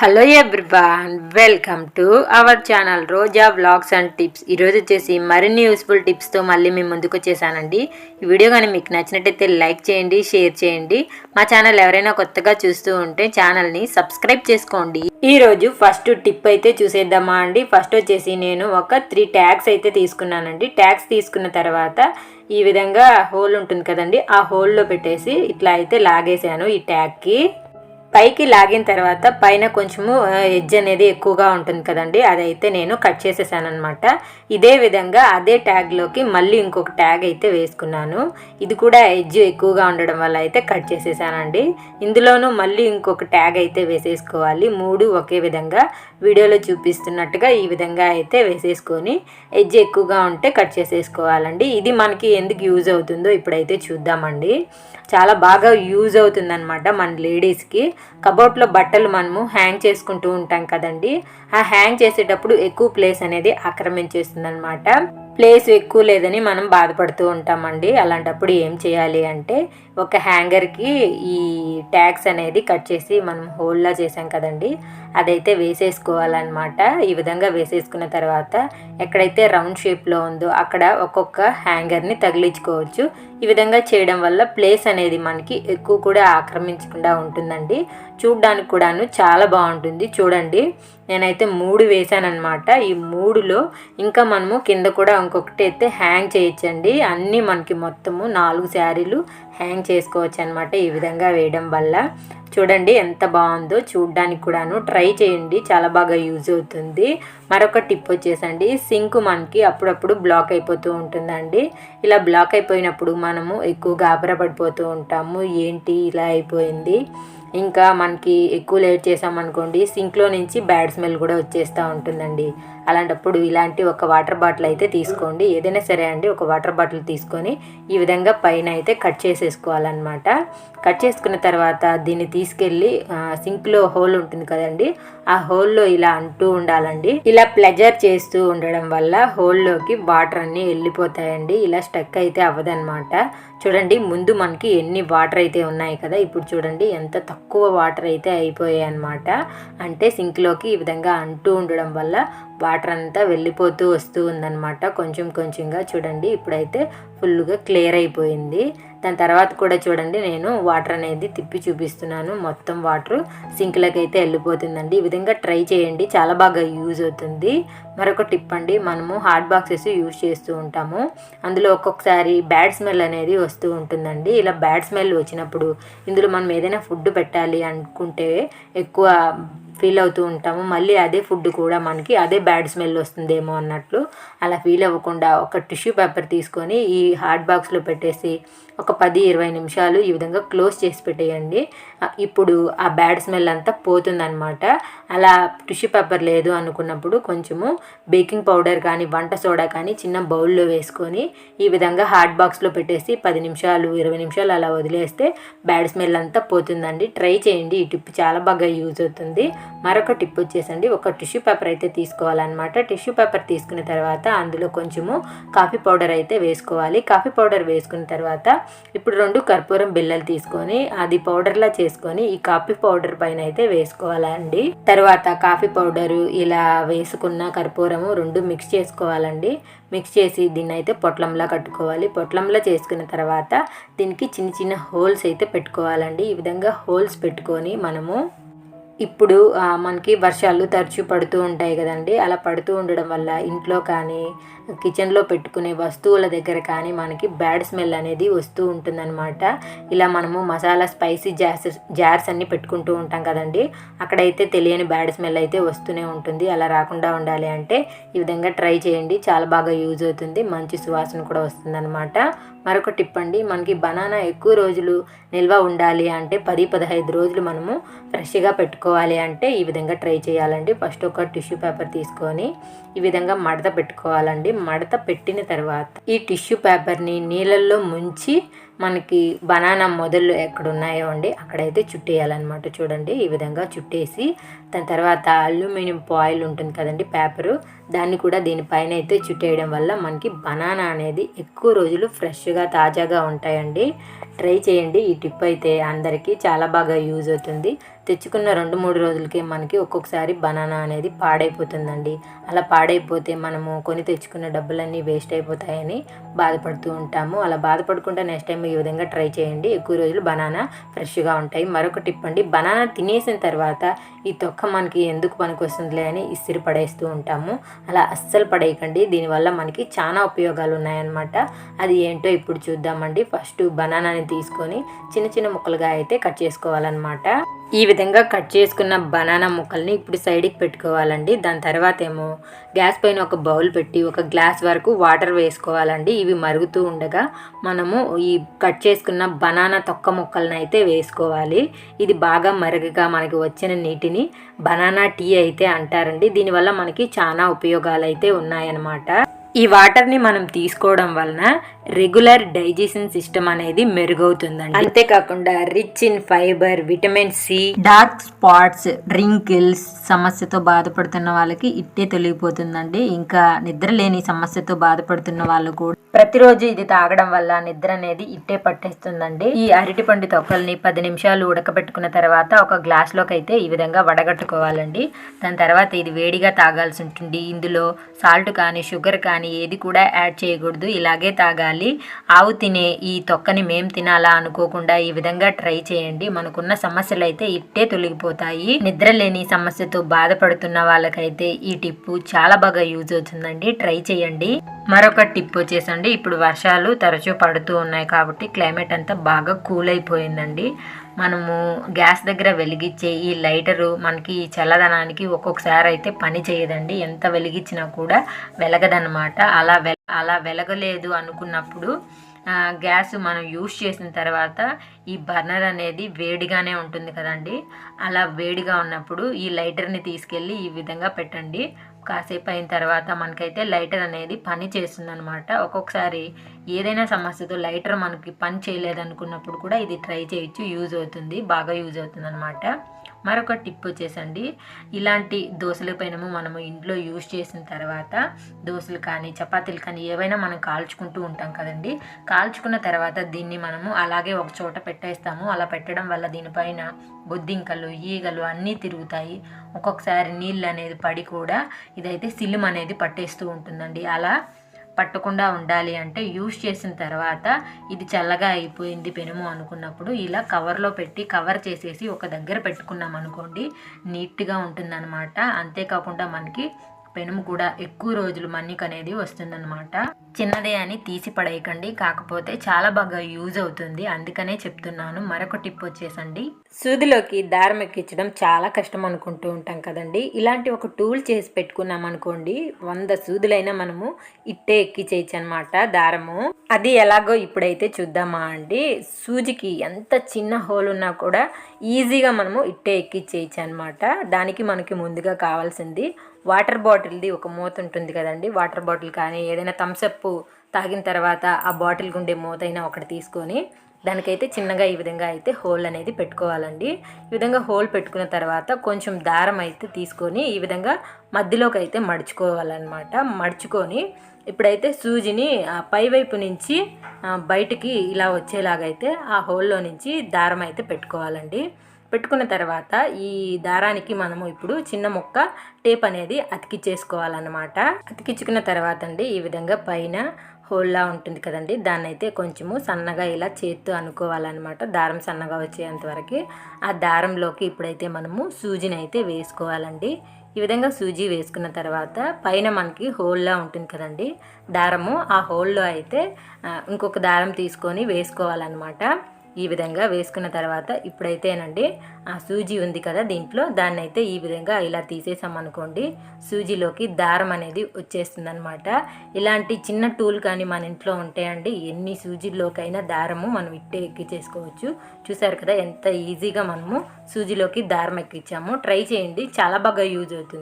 Hello everyone welcome to our channel Roja vlogs and tips. ఈరోజు వచ్చేసి మరిన్ని useful టిప్స్తో మళ్ళీ మేము ముందుకు వచ్చేసానండి. ఈ వీడియో కానీ మీకు నచ్చినట్టయితే లైక్ చేయండి షేర్ చేయండి. మా ఛానల్ ఎవరైనా కొత్తగా చూస్తూ ఉంటే ఛానల్ని సబ్స్క్రైబ్ చేసుకోండి. ఈరోజు ఫస్ట్ టిప్ అయితే చూసేద్దామా అండి. ఫస్ట్ వచ్చేసి నేను ఒక త్రీ ట్యాగ్స్ అయితే తీసుకున్నానండి. ట్యాగ్స్ తీసుకున్న తర్వాత ఈ విధంగా హోల్ ఉంటుంది కదండి ఆ హోల్లో పెట్టేసి ఇట్లా అయితే లాగేశాను ఈ ట్యాగ్కి. పైకి లాగిన తర్వాత పైన కొంచెము ఎడ్జ్ అనేది ఎక్కువగా ఉంటుంది కదండి. అదైతే నేను కట్ చేసేసాను అనమాట ఇదే విధంగా అదే ట్యాగ్లోకి మళ్ళీ ఇంకొక ట్యాగ్ అయితే వేసుకున్నాను. ఇది కూడా ఎడ్జ్ ఎక్కువగా ఉండడం వల్ల అయితే కట్ చేసేసానండి. ఇందులోనూ మళ్ళీ ఇంకొక ట్యాగ్ అయితే వేసేసుకోవాలి. మూడు ఒకే విధంగా వీడియోలో చూపిస్తున్నట్టుగా ఈ విధంగా అయితే వేసేసుకొని ఎడ్జ్ ఎక్కువగా ఉంటే కట్ చేసేసుకోవాలండి. ఇది మనకి ఎందుకు యూజ్ అవుతుందో ఇప్పుడైతే చూద్దామండి. చాలా బాగా యూజ్ అవుతుందన్నమాట మన లేడీస్కి. కబోర్డ్లో బట్టలు మనము హ్యాంగ్ చేసుకుంటూ ఉంటాం కదండి. ఆ హ్యాంగ్ చేసేటప్పుడు ఎక్కువ ప్లేస్ అనేది ఆక్రమించేస్తుందన్నమాట. ప్లేస్ ఎక్కువ లేదని మనం బాధపడుతూ ఉంటామండి. అలాంటప్పుడు ఏం చేయాలి అంటే ఒక హ్యాంగర్కి ఈ ట్యాగ్స్ అనేది కట్ చేసి మనం హోల్లా చేసాం కదండి. అదైతే వేసేసుకోవాలన్నమాట. ఈ విధంగా వేసేసుకున్న తర్వాత ఎక్కడైతే రౌండ్ షేప్లో ఉందో అక్కడ ఒక్కొక్క హ్యాంగర్ని తగిలించుకోవచ్చు. ఈ విధంగా చేయడం వల్ల ప్లేస్ అనేది మనకి ఎక్కువ కూడా ఆక్రమించకుండా ఉంటుందండి. చూడ్డానికి కూడాను చాలా బాగుంటుంది. చూడండి నేనైతే మూడు వేసానమాట ఈ మూడులో ఇంకా మనము కింద కూడా ఇంకొకటి అయితే హ్యాంగ్ చేయొచ్చండి. అన్నీ మనకి మొత్తము నాలుగు శారీలు హ్యాంగ్ చేసుకోవచ్చు అనమాట ఈ విధంగా వేయడం వల్ల. చూడండి ఎంత బాగుందో చూడ్డానికి కూడాను. ట్రై చేయండి చాలా బాగా యూజ్ అవుతుంది. మరొక టిప్ వచ్చేసండి సింక్ మనకి అప్పుడప్పుడు బ్లాక్ అయిపోతూ ఉంటుందండి. ఇలా బ్లాక్ అయిపోయినప్పుడు మనము ఎక్కువ గాబరా పడిపోతూ ఉంటాము ఏంటి ఇలా అయిపోయింది? ఇంకా మనకి ఎక్కువ లేట్ చేసామనుకోండి సింక్లో నుంచి బ్యాడ్ స్మెల్ కూడా వచ్చేస్తూ ఉంటుందండి. అలాంటప్పుడు ఇలాంటి ఒక వాటర్ బాటిల్ అయితే తీసుకోండి. ఏదైనా సరే అండి ఒక వాటర్ బాటిల్ తీసుకొని ఈ విధంగా పైన అయితే కట్ చేసేసుకోవాలన్నమాట. కట్ చేసుకున్న తర్వాత దీన్ని తీసుకెళ్ళి సింక్లో హోల్ ఉంటుంది కదండి ఆ హోల్లో ఇలా అంటూ ఉండాలండి. ఇలా ప్లెజర్ చేస్తూ ఉండడం వల్ల హోల్లోకి వాటర్ అన్నీ వెళ్ళిపోతాయండి. ఇలా స్టక్ అయితే అవ్వదనమాట చూడండి ముందు మనకి ఎన్ని వాటర్ అయితే ఉన్నాయి కదా ఇప్పుడు చూడండి ఎంత తక్కువ వాటర్ అయితే అయిపోయాయి అనమాట అంటే సింక్లోకి ఈ విధంగా అంటూ ఉండడం వల్ల వాటర్ అంతా వెళ్ళిపోతూ వస్తూ ఉందన్నమాట. కొంచెం కొంచెంగా చూడండి. ఇప్పుడైతే ఫుల్గా క్లియర్ అయిపోయింది. దాని తర్వాత కూడా చూడండి. నేను వాటర్ అనేది తిప్పి చూపిస్తున్నాను. మొత్తం వాటర్ సింక్లకి అయితే వెళ్ళిపోతుందండి. ఈ విధంగా ట్రై చేయండి. చాలా బాగా యూజ్ అవుతుంది. మరొక టిప్ అండి. మనము హాట్ బాక్సెస్ యూజ్ చేస్తూ ఉంటాము. అందులో ఒక్కొక్కసారి బ్యాడ్ స్మెల్ అనేది వస్తూ ఉంటుందండి. ఇలా బ్యాడ్ స్మెల్ వచ్చినప్పుడు ఇందులో మనం ఏదైనా ఫుడ్ పెట్టాలి అనుకుంటే ఎక్కువ ఫీల్ అవుతూ ఉంటాము. మళ్ళీ అదే ఫుడ్ కూడా మనకి అదే బ్యాడ్ స్మెల్ వస్తుందేమో అన్నట్లు అలా ఫీల్ అవ్వకుండా ఒక టిష్యూ పేపర్ తీసుకొని ఈ హాట్ బాక్స్లో పెట్టేసి ఒక పది ఇరవై నిమిషాలు ఈ విధంగా క్లోజ్ చేసి పెట్టేయండి. ఇప్పుడు ఆ బ్యాడ్ స్మెల్ అంతా పోతుందన్నమాట. అలా టిష్యూ పేపర్ లేదు అనుకున్నప్పుడు కొంచెము బేకింగ్ పౌడర్ కానీ వంట సోడా కానీ చిన్న బౌల్లో వేసుకొని ఈ విధంగా హాట్ బాక్స్లో పెట్టేసి పది నిమిషాలు ఇరవై నిమిషాలు అలా వదిలేస్తే బ్యాడ్ స్మెల్ అంతా పోతుందండి. ట్రై చేయండి. ఈ టిప్ చాలా బాగా యూజ్ అవుతుంది. మరొక టిప్ వచ్చేసండి. ఒక టిష్యూ పేపర్ అయితే తీసుకోవాలన్నమాట. టిష్యూ పేపర్ తీసుకున్న తర్వాత అందులో కొంచెము కాఫీ పౌడర్ అయితే వేసుకోవాలి. కాఫీ పౌడర్ వేసుకున్న తర్వాత ఇప్పుడు రెండు కర్పూరం బిల్లలు తీసుకొని అది పౌడర్లా చేసుకొని ఈ కాఫీ పౌడర్ పైన అయితే వేసుకోవాలండి. తర్వాత తర్వాత కాఫీ పౌడరు ఇలా వేసుకున్న కర్పూరము రెండు మిక్స్ చేసుకోవాలండి. మిక్స్ చేసి దీన్ని అయితే పొట్లంలా కట్టుకోవాలి. పొట్లంలా చేసుకున్న తర్వాత దీనికి చిన్న చిన్న హోల్స్ అయితే పెట్టుకోవాలండి. ఈ విధంగా హోల్స్ పెట్టుకొని మనము ఇప్పుడు మనకి వర్షాలు తరచూ పడుతూ ఉంటాయి కదండి. అలా పడుతూ ఉండడం వల్ల ఇంట్లో కానీ కిచెన్లో పెట్టుకునే వస్తువుల దగ్గర కానీ మనకి బ్యాడ్ స్మెల్ అనేది వస్తూ ఉంటుందన్నమాట. ఇలా మనము మసాలా స్పైసీ జార్స్ జార్స్ అన్ని పెట్టుకుంటూ ఉంటాం కదండి. అక్కడైతే తెలియని బ్యాడ్ స్మెల్ అయితే వస్తూనే ఉంటుంది. అలా రాకుండా ఉండాలి అంటే ఈ విధంగా ట్రై చేయండి. చాలా బాగా యూజ్ అవుతుంది. మంచి సువాసన కూడా వస్తుందన్నమాట. మరొక టిప్ అండి. మనకి బనానా ఎక్కువ రోజులు నిల్వ ఉండాలి అంటే పది పదహైదు రోజులు మనము ఫ్రెష్గా పెట్టుకోవాలి అంటే ఈ విధంగా ట్రై చేయాలండి. ఫస్ట్ ఒక టిష్యూ పేపర్ తీసుకొని ఈ విధంగా మడత పెట్టుకోవాలండి. మడత పెట్టిన తర్వాత ఈ టిష్యూ పేపర్ని నీళ్ళల్లో ముంచి మనకి బనానా మొదళ్ళు ఎక్కడున్నాయో అండి అక్కడైతే చుట్టేయాలన్నమాట. చూడండి ఈ విధంగా చుట్టేసి దాని తర్వాత అల్యూమినియం పాయిల్ ఉంటుంది కదండి పేపరు. దాన్ని కూడా దీనిపైన అయితే చుట్టేయడం వల్ల మనకి బనానా అనేది ఎక్కువ రోజులు ఫ్రెష్గా తాజాగా ఉంటాయండి. ట్రై చేయండి ఈ టిప్ అయితే అందరికీ చాలా బాగా యూజ్ అవుతుంది. తెచ్చుకున్న రెండు మూడు రోజులకే మనకి ఒక్కొక్కసారి బనానా అనేది పాడైపోతుందండి. అలా పాడైపోతే మనము కొని తెచ్చుకున్న డబ్బులన్నీ వేస్ట్ అయిపోతాయని బాధపడుతూ ఉంటాము. అలా బాధపడకుండా నెక్స్ట్ టైం ఈ విధంగా ట్రై చేయండి. ఎక్కువ రోజులు బనానా ఫ్రెష్గా ఉంటాయి. మరొక టిప్ అండి బనానా తినేసిన తర్వాత ఈ తొక్క మనకి ఎందుకు పనికొస్తుందిలే అని ఇసిరి పడేస్తూ ఉంటాము. అలా అస్సలు పడేయకండి. దీనివల్ల మనకి చాలా ఉపయోగాలు ఉన్నాయన్నమాట. అది ఏంటో ఇప్పుడు చూద్దామండి. ఫస్ట్ బనానాని తీసుకొని చిన్న చిన్న ముక్కలుగా అయితే కట్ చేసుకోవాలన్నమాట. ఈ విధంగా కట్ చేసుకున్న బనానా ముక్కల్ని ఇప్పుడు సైడ్కి పెట్టుకోవాలండి. దాని తర్వాత ఏమో గ్యాస్ పైన ఒక బౌల్ పెట్టి ఒక గ్లాస్ వరకు వాటర్ వేసుకోవాలండి. ఇవి మరుగుతూ ఉండగా మనము ఈ కట్ చేసుకున్న బనానా తొక్క ముక్కలను అయితే వేసుకోవాలి. ఇది బాగా మరుగుగా మనకి వచ్చిన నీటిని బనానా టీ అయితే అంటారండి. దీనివల్ల మనకి చాలా ఉపయోగాలు అయితే ఉన్నాయన్నమాట. ఈ వాటర్ని మనం తీసుకోవడం వలన రెగ్యులర్ డైజెషన్ సిస్టమ్ అనేది మెరుగవుతుందండి. అంతేకాకుండా rich in fibre vitamin C. Dark spots wrinkles సమస్యతో బాధపడుతున్న వాళ్ళకి ఇట్టే తొలగిపోతుందండి. ఇంకా నిద్ర లేని సమస్యతో బాధపడుతున్న వాళ్ళు కూడా ప్రతిరోజు ఇది తాగడం వల్ల నిద్ర అనేది ఇట్టే పట్టేస్తుందండి. ఈ అరటిపండు తొక్కల్ని పది నిమిషాలు ఉడకబెట్టుకున్న తర్వాత ఒక గ్లాస్లోకి అయితే ఈ విధంగా వడగట్టుకోవాలండి. దాని తర్వాత ఇది వేడిగా తాగాల్సి ఉంటుంది. ఇందులో సాల్ట్ కానీ షుగర్ కానీ ఏది కూడా యాడ్ చేయకూడదు. ఇలాగే తాగాలి. ఆవు తినే ఈ తొక్కని మేం తినాలా అనుకోకుండా ఈ విధంగా ట్రై చేయండి. మనకున్న సమస్యలు అయితే ఇట్టే తొలగిపోతాయి. నిద్ర లేని సమస్యతో బాధపడుతున్న వాళ్ళకైతే ఈ టిప్పు చాలా బాగా యూజ్ అవుతుందండి. ట్రై చేయండి. మరొక టిప్ వచ్చేసండి. ఇప్పుడు వర్షాలు తరచూ పడుతూ ఉన్నాయి కాబట్టి క్లైమేట్ అంతా బాగా కూల్ అయిపోయిందండి. మనము గ్యాస్ దగ్గర వెలిగించే ఈ లైటరు మనకి ఈ చల్లదనానికి ఒక్కొక్కసారి అయితే పని చేయదండి. ఎంత వెలిగించినా కూడా వెలగదనమాట అలా వె అలా వెలగలేదు అనుకున్నప్పుడు గ్యాస్ మనం యూస్ చేసిన తర్వాత ఈ బర్నర్ అనేది వేడిగానే ఉంటుంది కదండి. అలా వేడిగా ఉన్నప్పుడు ఈ లైటర్ని తీసుకెళ్ళి ఈ విధంగా పెట్టండి. కాసేపు అయిన తర్వాత మనకైతే లైటర్ అనేది పని చేస్తుందనమాట ఒక్కొక్కసారి ఏదైనా సమస్యతో లైటర్ మనకి పని చేయలేదనుకున్నప్పుడు కూడా ఇది ట్రై చేయొచ్చు యూజ్ అవుతుంది బాగా యూజ్ అవుతుంది అనమాట మరొక టిప్ వచ్చేసండి. ఇలాంటి దోశల పైన మనము ఇంట్లో యూజ్ చేసిన తర్వాత దోశలు కానీ చపాతీలు కానీ ఏవైనా మనం కాల్చుకుంటూ ఉంటాం కదండి. కాల్చుకున్న తర్వాత దీన్ని మనము అలాగే ఒక చోట పెట్టేస్తాము. అలా పెట్టడం వల్ల దీనిపైన బొద్దింకలు ఈగలు అన్నీ తిరుగుతాయి. ఒక్కొక్కసారి నీళ్ళు అనేది పడి కూడా ఇదైతే సిల్లుం అనేది పట్టేస్తూ ఉంటుందండి. అలా పట్టకుండా ఉండాలి అంటే యూస్ చేసిన తర్వాత ఇది చల్లగా అయిపోయింది పెనుము అనుకున్నప్పుడు ఇలా కవర్లో పెట్టి కవర్ చేసేసి ఒక దగ్గర పెట్టుకున్నాం అనుకోండి నీట్గా ఉంటుందన్నమాట. అంతేకాకుండా మనకి పెనుము కూడా ఎక్కువ రోజులు మన్నిక అనేది వస్తుందన్నమాట. చిన్నదే అని తీసి పడేయకండి. కాకపోతే చాలా బాగా యూజ్ అవుతుంది. అందుకనే చెప్తున్నాను. మరొక టిప్ వచ్చేసండి. సూదిలోకి దారం ఎక్కించడం చాలా కష్టం అనుకుంటూ ఉంటాం కదండి. ఇలాంటి ఒక టూల్ చేసి పెట్టుకున్నాం అనుకోండి వంద సూదులైనా మనము ఇట్టే ఎక్కించేయచ్చు అనమాట దారము. అది ఎలాగో ఇప్పుడైతే చూద్దామా అండి. సూజికి ఎంత చిన్న హోల్ ఉన్నా కూడా ఈజీగా మనము ఇట్టే ఎక్కించేయచ్చు అనమాట దానికి మనకి ముందుగా కావాల్సింది వాటర్ బాటిల్ది ఒక మూత ఉంటుంది కదండి. వాటర్ బాటిల్ కానీ ఏదైనా థమ్సప్ తాగిన తర్వాత ఆ బాటిల్ గుండే మూత అయినా ఒకటి తీసుకొని దానికైతే చిన్నగా ఈ విధంగా అయితే హోల్ అనేది పెట్టుకోవాలండి. ఈ విధంగా హోల్ పెట్టుకున్న తర్వాత కొంచెం దారం అయితే తీసుకొని ఈ విధంగా మధ్యలోకి అయితే మడుచుకోవాలన్నమాట. మడుచుకొని ఇప్పుడైతే సూజిని పైవైపు నుంచి బయటికి ఇలా వచ్చేలాగైతే ఆ హోల్లో నుంచి దారం అయితే పెట్టుకోవాలండి. పెట్టుకున్న తర్వాత ఈ దారానికి మనము ఇప్పుడు చిన్న ముక్క టేప్ అనేది అతికిచ్చేసుకోవాలన్నమాట. అతికించుకున్న తర్వాత అండి ఈ విధంగా పైన హోల్లా ఉంటుంది కదండి. దాన్ని అయితే కొంచెము సన్నగా ఇలా చేత్తో అనుకోవాలన్నమాట. దారం సన్నగా వచ్చేంత వరకు ఆ దారంలోకి ఇప్పుడైతే మనము సూజిని అయితే వేసుకోవాలండి. ఈ విధంగా సూజీ వేసుకున్న తర్వాత పైన మనకి హోల్లా ఉంటుంది కదండి. దారము ఆ హోల్లో అయితే ఇంకొక దారం తీసుకొని వేసుకోవాలన్నమాట. ఈ విధంగా వేసుకున్న తర్వాత ఇప్పుడైతేనండి ఆ సూజీ ఉంది కదా దీంట్లో దాన్ని అయితే ఈ విధంగా ఇలా తీసేసామనుకోండి సూజీలోకి దారం అనేది వచ్చేస్తుంది అనమాట ఇలాంటి చిన్న టూల్ కానీ మన ఇంట్లో ఉంటాయండి ఎన్ని సూజీల్లోకైనా దారము మనం ఇట్టే ఎక్కించేసుకోవచ్చు చూసారు కదా ఎంత ఈజీగా మనము సూజీలోకి దారం ఎక్కించాము ట్రై చేయండి చాలా బాగా యూజ్ అవుతుంది.